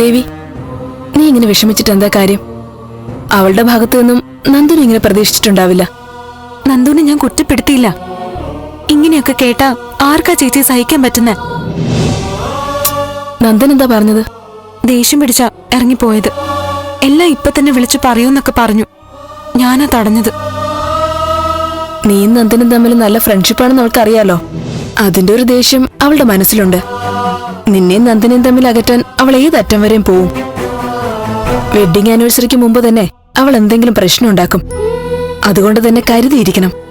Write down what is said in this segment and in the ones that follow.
ദേവി നീ ഇങ്ങനെ വിഷമിച്ചിട്ട് എന്താ കാര്യം? അവളുടെ ഭാഗത്തു നിന്നും നന്ദുനെ ഇങ്ങനെ പ്രതീക്ഷിച്ചിട്ടുണ്ടാവില്ല. നന്ദുവിനെ ഞാൻ കുറ്റപ്പെടുത്തിയില്ല. ഇങ്ങനെയൊക്കെ കേട്ട ആർക്കാ ചേച്ചി സഹിക്കാൻ പറ്റുന്ന? നന്ദൻ എന്താ പറഞ്ഞത്? ദേഷ്യം പിടിച്ച ഇറങ്ങിപ്പോയത്. എല്ലാം ഇപ്പൊ തന്നെ വിളിച്ചു പറയൂന്നൊക്കെ പറഞ്ഞു. ഞാനാ തടഞ്ഞത്. നീ നന്ദനും തമ്മിൽ നല്ല ഫ്രണ്ട്ഷിപ്പാണെന്ന് അവൾക്കറിയാലോ? അതിന്റെ ഒരു ദേഷ്യം അവളുടെ മനസ്സിലുണ്ട്. നിന്നെയും നന്ദനെയും തമ്മിൽ അകറ്റാൻ അവൾ ഏതറ്റം വരെയും പോവും. വെഡിങ് ആനിവേഴ്സറിക്ക് മുമ്പ് തന്നെ അവൾ എന്തെങ്കിലും പ്രശ്നം ഉണ്ടാക്കും. അതുകൊണ്ട് തന്നെ കരുതിയിരിക്കണം.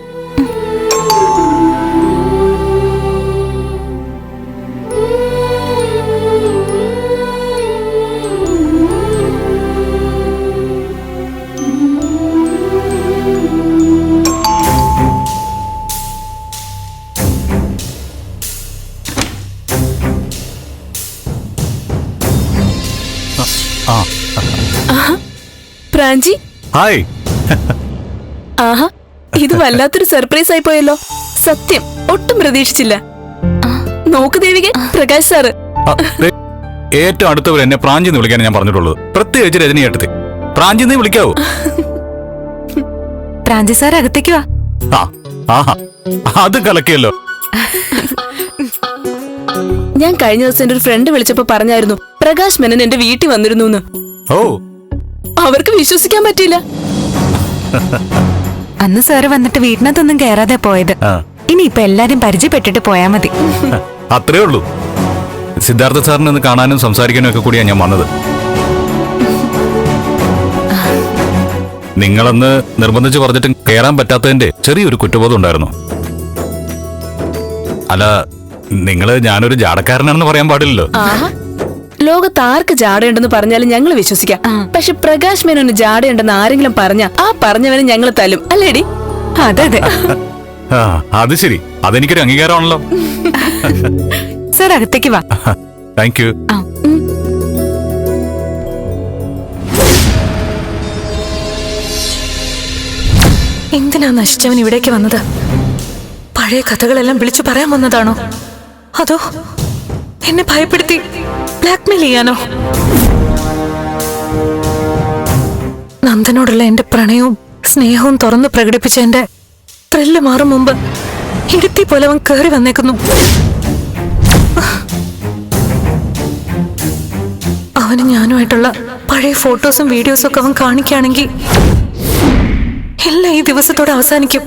പ്രാഞ്ചി. ഹായ്. ആഹാ. ഇത് വല്ലാത്തൊരു സർപ്രൈസ് ആയി പോയല്ലോ. സത്യം ഒട്ടും പ്രതീക്ഷിച്ചില്ല. നോക്ക് ദേവിക പ്രകാശ് സാറ്. ഏറ്റവും അടുത്തവർ എന്നെ പ്രാഞ്ചി എന്ന് വിളിക്കാൻ ഞാൻ പറഞ്ഞിട്ടുള്ളത്. പ്രത്യേകിച്ച് രജനി പ്രാഞ്ചി നീ വിളിക്കാവൂ? പ്രാഞ്ചി സാർ അകത്തേക്ക് വാ. ആ ആഹാ. അത് കലക്കിയല്ലോ. ഞാൻ കഴിഞ്ഞ ദിവസം എന്റെ ഒരു ഫ്രണ്ട് വിളിച്ചപ്പോ പറഞ്ഞായിരുന്നു പ്രകാശ് മെനൻ എന്റെ വീട്ടിൽ വന്നിരുന്നു ഓ. അവർക്ക് വിശ്വസിക്കാൻ പറ്റില്ല അന്ന് സാറ് വന്നിട്ട് വീട്ടിനകത്തൊന്നും കയറാതെ പോയത്. ആ, ഇനി ഇപ്പൊ എല്ലാരും പരിചയപ്പെട്ടിട്ട് പോയാ മതി. അത്രേ ഉള്ളൂ. സിദ്ധാർത്ഥ സാറിനെ ഒന്ന് കാണാനും സംസാരിക്കാനും ഒക്കെ കൂടിയാണ് ഞാൻ വന്നത്. നിങ്ങളന്ന് നിർബന്ധിച്ച് പറഞ്ഞിട്ടും കയറാൻ പറ്റാത്തതിന്റെ ചെറിയൊരു കുറ്റബോധം ഉണ്ടായിരുന്നു. അല്ല നിങ്ങൾ ഞാനൊരു ജാടക്കാരനാണെന്ന് പറയാൻ പാടില്ലല്ലോ. ആഹാ. ലോകത്ത് ആർക്ക് ജാടയുണ്ടെന്ന് പറഞ്ഞാലും ഞങ്ങൾ വിശ്വസിക്കാം. പക്ഷെ പ്രകാശ് മേനോന് ജാടയുണ്ടെന്ന് ആരെങ്കിലും പറഞ്ഞ ആ പറഞ്ഞവനെ ഞങ്ങൾ തല്ലും. അല്ലേടി? അതെ അതെ. ആ അത് ശരി. അതെനിക്കൊരു അംഗീകാരമാണല്ലോ. സാർ അകത്തേക്ക് വാ. താങ്ക് യു എന്തിനാ നശിച്ചവൻ ഇവിടേക്ക് വന്നത്? പഴയ കഥകളെല്ലാം വിളിച്ചു പറയാൻ വന്നതാണോ? അതോ എന്നെ ഭയപ്പെടുത്തി ബ്ലാക്ക്മെയിൽ ചെയ്യാനോ? നന്ദനോടുള്ള എന്റെ പ്രണയവും സ്നേഹവും തുറന്നു പ്രകടിപ്പിച്ച എന്റെ ത്രില്ല് മാറും മുമ്പ് ഇരുത്തി പോലെ അവൻ കയറി വന്നേക്കുന്നു. അവന് ഞാനുമായിട്ടുള്ള പഴയ ഫോട്ടോസും വീഡിയോസും ഒക്കെ അവൻ കാണിക്കുകയാണെങ്കിൽ എല്ലാം ഈ ദിവസത്തോടെ അവസാനിക്കും.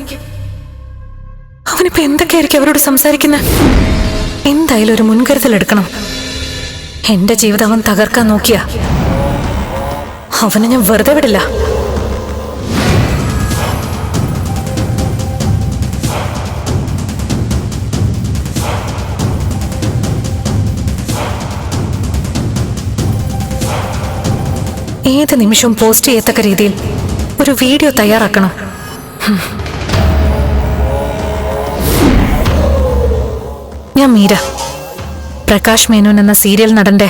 അവനിപ്പോ എന്തൊക്കെയായിരിക്കും അവരോട് സംസാരിക്കുന്നത് എന്തായാലും ഒരു മുൻകരുതൽ എടുക്കണം. എന്റെ ജീവിതം അവൻ തകർക്കാൻ നോക്കിയ. അവനെ ഞാൻ വെറുതെ വിടില്ല. ഏത് നിമിഷവും പോസ്റ്റ് ചെയ്യത്തക്ക രീതിയിൽ ഒരു വീഡിയോ തയ്യാറാക്കണം. ഞാൻ മീര. പ്രകാശ് മേനോൻ എന്ന സീരിയൽ നടന്റെ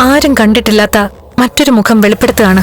ആരും കണ്ടിട്ടില്ലാത്ത മറ്റൊരു മുഖം വെളിപ്പെടുത്തുകയാണ്.